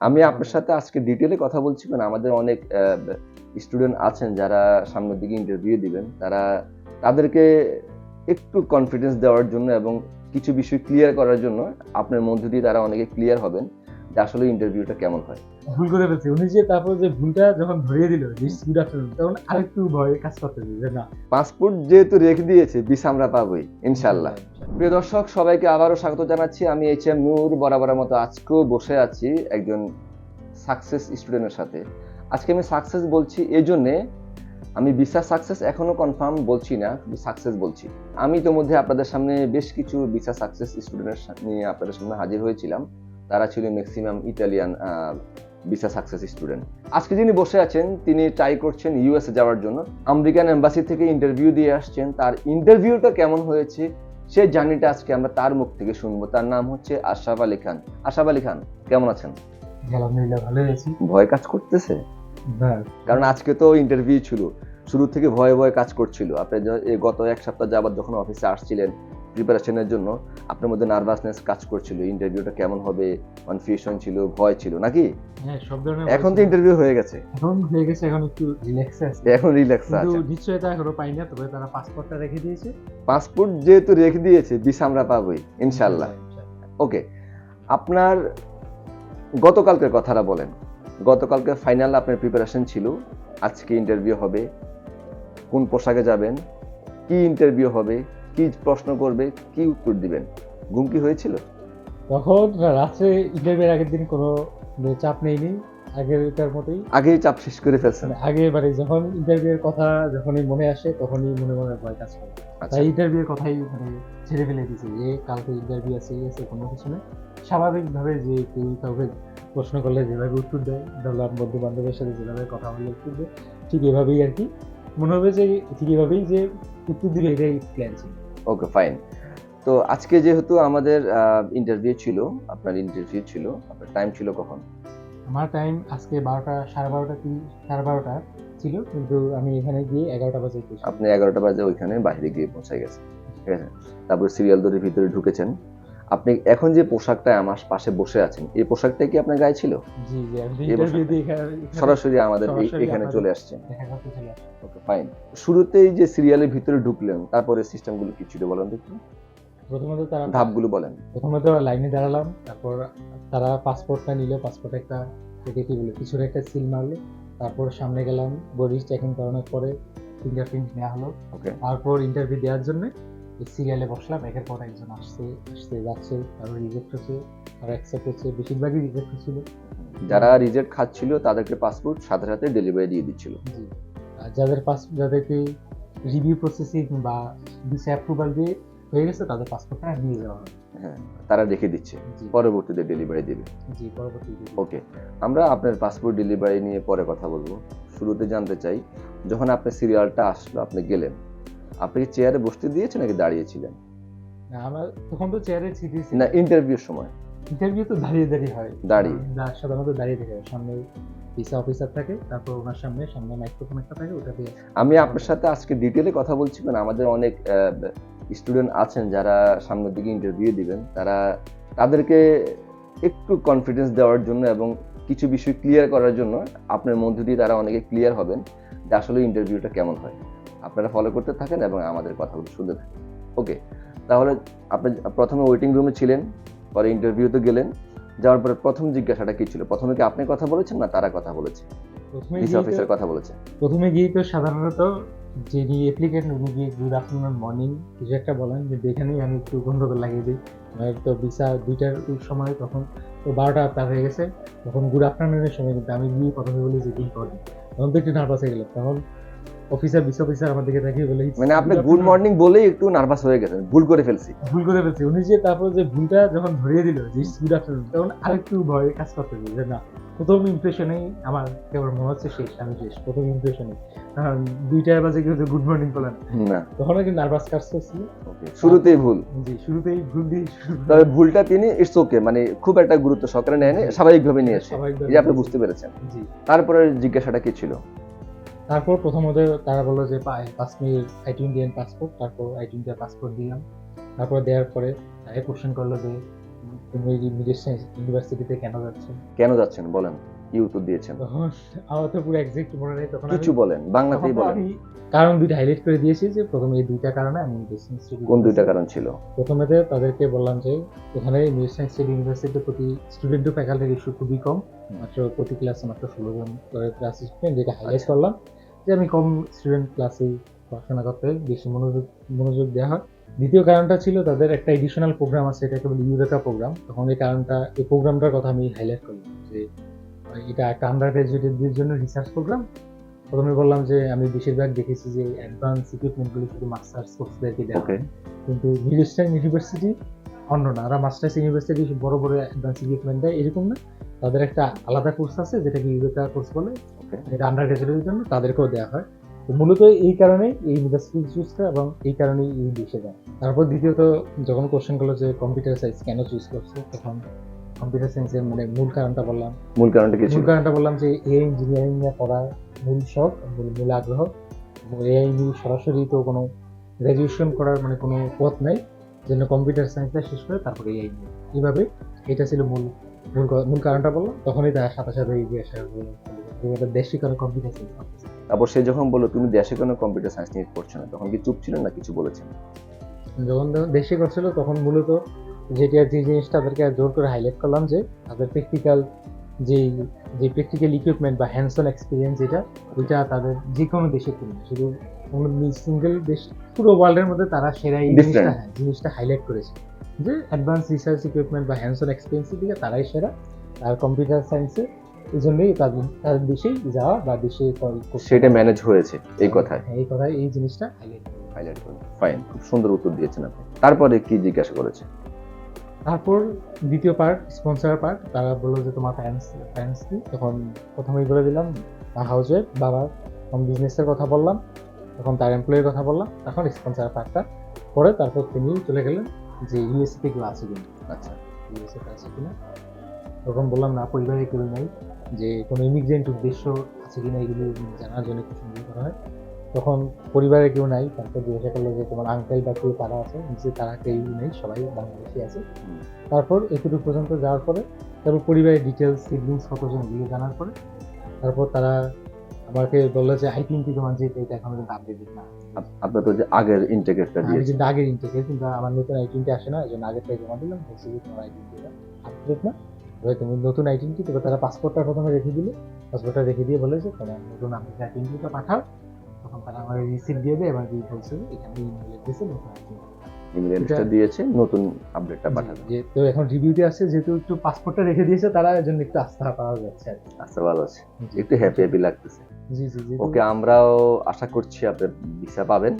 আমি আপনার সাথে আজকে ডিটেলে কথা বলছি মানে আমাদের অনেক স্টুডেন্ট আছেন যারা সামনের দিকে ইন্টারভিউ দিবেন। তারা তাদেরকে একটু কনফিডেন্স দেওয়ার জন্য এবং কিছু বিষয় ক্লিয়ার করার জন্য আপনার মধ্য দিয়ে তারা অনেকে ক্লিয়ার হবেন। যে আসলে ইন্টারভিউটা কেমন হয়? ভুল করে ফেলছি। উনি যে তারপর যে ভুলটা যখন ধরিয়ে দিল যে গুড আফটারনুন তখন আরেকটু ভয় কাজ করতেছে যে না। পাসপোর্ট যেহেতু রেখে দিয়েছে ভিসা আমরা পাবোই ইনশাল্লাহ প্রিয় দর্শক সবাইকে আবারও স্বাগত জানাচ্ছি। আমি এইচ এম নূর বরাবরের মতো আজকেও বসে আছি একজন সাকসেস স্টুডেন্টের সাথে। আজকে আমি সাকসেস বলছি এই জন্যে আমি ভিসা সাকসেস এখনও কনফার্ম বলছি না শুধু সাকসেস বলছি। আমি ইতোমধ্যে আপনাদের সামনে বেশ কিছু ভিসা সাকসেস স্টুডেন্টের নিয়ে আপনাদের সামনে হাজির হয়েছিলাম। তারা ছিল maximum Italian visa success student আজকে যিনি বসে আছেন তিনি ট্রাই করছেন ইউএসএ যাওয়ার জন্য। আমেরিকান এম্বাসি থেকে ইন্টারভিউ দিয়ে আসছেন। তার ইন্টারভিউটা কেমন হয়েছে সেই জার্নিটা আজকে আমরা তার মুখ থেকে শুনব। তার নাম হচ্ছে আশরাফ আলী খান। আশরাফ আলী খান কেমন আছেন? আলহামদুলিল্লাহ ভালোই আছি। ভয় কাজ করতেছে? কারণ আজকে তো ইন্টারভিউ ছিল। শুরু থেকে ভয়ে ভয়ে কাজ করছিল। আপনি গত এক সপ্তাহ যাবত যখন অফিসে আসছিলেন প্রিপারেশনের জন্য আপনার মধ্যে নার্ভাসনেস কাজ করছিল ইন্টারভিউটা কেমন হবে কনফিউশন ছিল ভয় ছিল নাকি? হ্যাঁ সব ধরনের এখন তো ইন্টারভিউ হয়ে গেছে। এখন হয়ে গেছে এখন একটু রিল্যাক্সে আছে। এখন রিল্যাক্স আছে। কিন্তু নিশ্চয়তা এখনও পাই না তবে তারা পাসপোর্টটা রেখে দিয়েছে। পাসপোর্ট যেহেতু রেখে দিয়েছে ভিসা আমরা পাবোই ইনশাল্লাহ ওকে আপনার গতকালকের কথাটা বলেন। গতকালকে ফাইনাল আপনার প্রিপারেশন ছিল। আজকে ইন্টারভিউ হবে। কোন পোশাকে যাবেন? কি ইন্টারভিউ হবে? কি প্রশ্ন করবে কি উত্তর দিবেন? ঘুম কি হয়েছিল? তখন রাত্রে ইন্টারভিউর আগের দিন কোনো চাপ নেইনি আগেরটার মতোই। আগেই চাপ শেষ করে ফেলছেন। আগে মানে যখন ইন্টারভিউয়ের কথা যখনই মনে আসে তখনই মনে মনে ভয় কাজ করে। আচ্ছা। তাই ইন্টারভিউর কথাই মানে ছেড়ে ফেলে দিয়েছে যে কালকে ইন্টারভিউ আছে আছে কোনো কিছু নেই স্বাভাবিকভাবে যে কেউ কাউকে প্রশ্ন করলে যেভাবে উত্তর দেয় ধরলাম বন্ধু বান্ধবের সাথে যেভাবে কথা বললে উত্তর দেয় ঠিক এভাবেই আর কি। মনে হবে যে ঠিক এভাবেই যে উত্তর দিলে এটাই প্ল্যান ছিল। ওকে ফাইন তো আজকে যেহেতু আমাদের ইন্টারভিউ ছিল আপনার ইন্টারভিউ ছিল আপনার টাইম ছিল কখন? আমার টাইম আজকে বারোটা সাড়ে বারোটা কি সাড়ে বারোটা ছিল কিন্তু আমি এখানে গিয়ে এগারোটা বাজে আপনি এগারোটা বাজে ওইখানে বাইরে গিয়ে পৌঁছে গেছেন ঠিক আছে? তারপর সিরিয়াল ধরে ভিতরে ঢুকেছেন আপনি এখন যে পোশাকটা আমার পাশে বসে আছেন এই পোশাকটা কি আপনার গায়ে ছিল? সরাসরি আমাদের এখানে চলে আসছেন ওকে ফাইন শুরুতেই যে সিরিয়ালের ভিতরে ঢুকলেন তারপরে সিস্টেমগুলো কি ছিল বলেন তো প্রথমত তারা ধাপগুলো বলেন। প্রথমত লাইনে দাঁড়ালাম তারপর তারা পাসপোর্টটা নিল পাসপোর্ট একটা এটাকে কি বলে পিছনে একটা সিল মারলো তারপর সামনে গেলাম বডি চেকিং করানোর পরে ফিঙ্গারপ্রিন্ট নেওয়া হলো। ওকে তারপর ইন্টারভিউ দেওয়ার জন্য সিরিয়ালে বসলাম একের পর একজন আসছে আসতে যাচ্ছে তারপর রিজেক্ট হচ্ছে আর অ্যাকসেপ্ট হচ্ছে বেশিরভাগই রিজেক্ট হচ্ছিল। যারা রিজেক্ট খাচ্ছিল তাদেরকে পাসপোর্ট সাথে সাথে ডেলিভারি দিয়ে দিচ্ছিল। আর যাদের পাস যাদেরকে রিভিউ প্রসেসিং বা ভিসা অ্যাপ্রুভাল দিয়ে হয়ে গেছে তাদের পাসপোর্টটা নিয়ে যাওয়া হবে। হ্যাঁ তারা রেখে দিচ্ছে। পরবর্তীতে ডেলিভারি দেবে। জি পরবর্তী ওকে আমরা আপনার পাসপোর্ট ডেলিভারি নিয়ে পরে কথা বলব। শুরুতে জানতে চাই যখন আপনার সিরিয়ালটা আসলো আপনি গেলেন আপনি কি চেয়ারে বসতে দিয়েছেন নাকি দাঁড়িয়েছিলেন? না আমার তখন তো চেয়ারে ছিটিয়ে না ইন্টারভিউর সময়। ইন্টারভিউ তো দাঁড়িয়ে দাঁড়িয়ে হয়। দাঁড়িয়ে। সাধারণত দাঁড়িয়ে থেকে। সামনে ভিসা অফিসার থাকে তারপর ওনার সামনে সামনে মাইক্রোফোন একটা থাকে ওটা দিয়ে আমি আপনার সাথে আজকে ডিটেলে কথা বলছি মানে আমাদের অনেক স্টুডেন্ট আছেন যারা সামনের দিকে ইন্টারভিউ দিবেন। তারা তাদেরকে একটু কনফিডেন্স দেওয়ার জন্য এবং কিছু বিষয় ক্লিয়ার করার জন্য আপনার মধ্য দিয়ে তারা অনেকে ক্লিয়ার হবেন যে আসলে ইন্টারভিউটা কেমন হয়। আপনারা ফলো করতে থাকেন এবং আমাদের কথাগুলো শুনতে থাকেন। ওকে তাহলে আপনি প্রথমে ওয়েটিং রুমে ছিলেন পরে ইন্টারভিউতে গেলেন যাওয়ার পরে প্রথম জিজ্ঞাসাটা কি ছিল? প্রথমে কি আপনি কথা বলেছেন না তারা কথা বলেছে? ভিসা অফিসার কথা বলেছে। প্রথমে গিয়ে তো সাধারণত যিনি অ্যাপ্লিকেন্ট উনি গিয়ে গুড আফটারনুন মর্নিং কিছু একটা বলেন যে আমি একটু গন্ডগোল লাগিয়ে দিই। আমার তো ভিসা দুইটার সময় তখন তো বারোটা পার হয়ে গেছে তখন গুড আফটারনুনের সময় কিন্তু আমি গিয়ে প্রথমে বলি যে কি করি তখন তো একটু নার্ভাস হয়ে গেলাম। তখন অফিসার বিশ অফিসার আমার দিকে তাকিয়ে বলে মানে আপনি গুড মর্নিং বলেই একটু নার্ভাস হয়ে গেছেন ভুল করে ফেলছি। ভুল করে ফেলছি। উনি যে তারপর যে ভুলটা যখন ধরিয়ে দিল যে গুড আফটারনুন তখন আরেকটু ভয় কাজ করতেছে যে না প্রথম ইমপ্রেশনেই আমার কেবল মনে হচ্ছে শেষ আমি শেষ প্রথম ইমপ্রেশনে কারণ দুইটা বাজে কেউ গুড মর্নিং বলেন না। তখন আর কি নার্ভাস কাজ শুরুতেই ভুল। জি শুরুতেই ভুল দিয়ে তবে ভুলটা তিনি ইটস ওকে মানে খুব একটা গুরুত্ব সহকারে নেয়নি স্বাভাবিকভাবে নিয়েছে যে আপনি বুঝতে পেরেছেন। জি। তারপরে জিজ্ঞাসাটা কি ছিল? তারপর প্রথমত তারা বলল যে কাশ্মীর আইটি ইন্ডিয়ান পাসপোর্ট তারপর আইটি ইন্ডিয়ান পাসপোর্ট দিলাম। তারপর দেওয়ার পরে তারা কোশ্চেন করল যে, তুমি ইউনিভার্সিটিতে কেন যাচ্ছেন কেন যাচ্ছেন? বলেন। কি উত্তর দিয়েছেন। আমার তো পুরো এক্সাক্ট মনে নেই তখন কিছু বলেন বাংলাতেই বলেন। কারণ দুইটা হাইলাইট করে দিয়েছি যে প্রথমে এই দুইটা কারণে আমি কোন দুইটা কারণ ছিল? প্রথমেতে তাদেরকে বললাম যে এখানে মিডিল সায়েন্স ইউনিভার্সিটিতে প্রতি ফ্যাকাল্টি রেশিও খুবই কম। মাত্র প্রতি ক্লাসে মাত্র ষোলো জন করে ক্লাস স্টুডেন্ট যেটা হাইলাইট। করলাম যে আমি কম স্টুডেন্ট ক্লাসে পড়াশোনা করতে বেশি মনোযোগ মনোযোগ দেওয়া হয়। দ্বিতীয় কারণটা ছিল তাদের একটা এডিশনাল প্রোগ্রাম আছে এটাকে বলি ইউরেকা প্রোগ্রাম তখন এই কারণটা এই প্রোগ্রামটার কথা আমি হাইলাইট করলাম যে এটা একটা আন্ডার গ্রাজুয়েটদের জন্য রিসার্চ প্রোগ্রাম প্রথমে বললাম যে আমি বেশিরভাগ দেখেছি যে অ্যাডভান্স ইকুইপমেন্টগুলো শুধু মাস্টার্স কোর্সদেরকে দেওয়া কিন্তু মিডস্টাইন ইউনিভার্সিটি অন্য না। ওরা মাস্টার্স ইউনিভার্সিটি বড় বড় অ্যাডভান্স ইকুইপমেন্ট দেয় এরকম না। তাদের একটা আলাদা কোর্স আছে যেটাকে ইউরেকা কোর্স বলে। এটা আন্ডার গ্রাজুয়েটের জন্য তাদেরকেও দেওয়া হয়। তো মূলত এই কারণেই এই ইউনিভার্সিটি চুজ করে এবং এই কারণেই এই দেশে দেয় তারপর দ্বিতীয়ত যখন কোশ্চেন করল যে কম্পিউটার সায়েন্স কেন চুজ করছে তখন কম্পিউটার সায়েন্সের মানে মূল কারণটা বললাম। মূল কারণটা কি মূল কারণটা বললাম যে এআই ইঞ্জিনিয়ারিং এ পড়ার মূল শখ মূল মূল আগ্রহ। এআই নিয়ে সরাসরি তো কোনো গ্র্যাজুয়েশন করার মানে কোনো পথ নাই জন্য কম্পিউটার সায়েন্সটা শেষ করে তারপরে এআই নিয়ে। এইভাবে এটা ছিল মূল মূল মূল কারণটা বললাম। তখনই তার সাথে সাথে এই যে আসা দেশি কারণে কম্পিউটার সায়েন্স তারপর সে যখন বলল তুমি দেশে কোনো কম্পিউটার সায়েন্স নিয়ে পড়ছো না তখন কি চুপ ছিলেন না কিছু বলেছেন? যখন যখন দেশে করছিল তখন মূলত যেটা যে জিনিসটা তাদেরকে জোর করে হাইলাইট করলাম যে তাদের প্র্যাকটিক্যাল যে যে প্র্যাকটিক্যাল ইকুইপমেন্ট বা হ্যান্ডস অন এক্সপিরিয়েন্স যেটা ওইটা তাদের যে কোনো দেশে করবে শুধু কোনো সিঙ্গেল দেশ পুরো ওয়ার্ল্ডের মধ্যে তারা সেরা এই জিনিসটা হ্যাঁ, জিনিসটা হাইলাইট করেছে। যে অ্যাডভান্স রিসার্চ ইকুইপমেন্ট বা হ্যান্ডস অন এক্সপিরিয়েন্সের দিকে তারাই সেরা। আর কম্পিউটার সায়েন্সে এই জন্যই তাদের তাদের দেশেই যাওয়া বা দেশে সেটা ম্যানেজ হয়েছে এই কথায়। হ্যাঁ, এই কথায় এই জিনিসটা হাইলাইট হাইলাইট করুন ফাইন খুব সুন্দর উত্তর দিয়েছেন আপনি। তারপরে কি জিজ্ঞাসা করেছে? তারপর দ্বিতীয় পার্ট স্পন্সর পার্ট তারা বলল যে তোমার প্যারেন্টস প্যারেন্টস কি? তখন প্রথমেই বলে দিলাম হাউজের বাবার তখন বিজনেসের কথা বললাম তখন তার এমপ্লয়ের কথা বললাম তখন স্পন্সর পার্টটা পরে তারপর তিনি চলে গেলেন যে ইউএসসি গুলো আছে কিনা আচ্ছা ইউএসএ আছে কিনা? তখন বললাম, না, পরিবারে কেউ নেই, যে কোনো ইমিগ্রেন্ট উদ্দেশ্য আছে কিনা, এগুলো জানার জন্য একটু সন্দেহ করা হয়। তখন পরিবারে কেউ নাই তারপর জিজ্ঞাসা করল যে তোমার আঙ্কেল বা কেউ তারা আছে? নিচে তারা কেউ নেই সবাই বাংলাদেশি আছে। তারপর এতটুকু পর্যন্ত যাওয়ার পরে তারপর পরিবারের ডিটেলস সিবলিংস কতজন এগুলো জানার পরে তারপর তারা আমাকে বলল যে আই তিনটি তোমার যেতে এটা এখন কিন্তু আপডেট না। আপনার তো যে আগের দিয়েছে। কিন্তু আগের ইনটেকে কিন্তু আমার নতুন আইটিনটি আসে না এই জন্য আগেরটাই জমা দিলাম বলছি যে তোমার আপডেট না। এবার তুমি নতুন আইটিনটি তবে তারা পাসপোর্টটা প্রথমে রেখে দিলে। পাসপোর্টটা রেখে দিয়ে বলে যে তোমার নতুন আপডেট আইটিনটিটা পাঠাও আমার দিয়ে দেয় দিয়ে বলছে এখানে ইমেল এসেছে নতুন আইটিনটি ইমেল অ্যাড্রেসটা দিয়েছে নতুন আপডেটটা পাঠাবে যে তো এখন রিভিউতে আসছে যেহেতু একটু পাসপোর্টটা রেখে দিয়েছে তারা এর জন্য একটু আস্থা পাওয়া যাচ্ছে আর। আচ্ছা ভালো আছে। একটু হ্যাপি হ্যাপি লাগতেছে। জি জি জি। ওকে আমরাও আশা করছি আপনি ভিসা পাবেন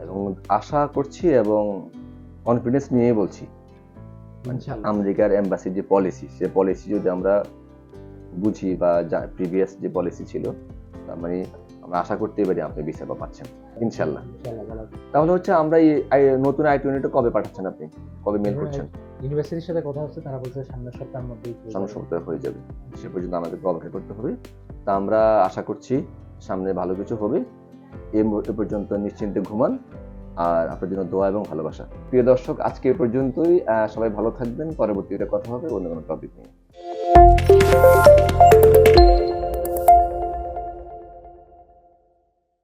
এবং আশা করছি এবং কনফিডেন্স নিয়ে বলছি। আমেরিকার এম্বাসির যে পলিসি সে পলিসি যদি আমরা বুঝি বা প্রিভিয়াস যে পলিসি ছিল তার মানে আমরা আশা করতেই পারি আপনি ভিসা পাচ্ছেন। ইনশাল্লাহ তাহলে হচ্ছে আমরা এই নতুন আই টোয়েন্টিটা কবে পাঠাচ্ছেন আপনি? কবে মেল করছেন? ইউনিভার্সিটির সাথে কথা হচ্ছে তারা বলছে সামনের সপ্তাহের মধ্যেই সামনের সপ্তাহে হয়ে যাবে। সে পর্যন্ত আমাদের অপেক্ষা করতে হবে। তা আমরা আশা করছি সামনে ভালো কিছু হবে। মুহূর্তে পর্যন্ত নিশ্চিন্তে ঘুমান। আর আপনার জন্য দোয়া এবং ভালোবাসা। প্রিয় দর্শক আজকে এ পর্যন্তই। আহ, সবাই ভালো থাকবেন। পরবর্তীতে কথা হবে অন্য কোনো টপিক নিয়ে।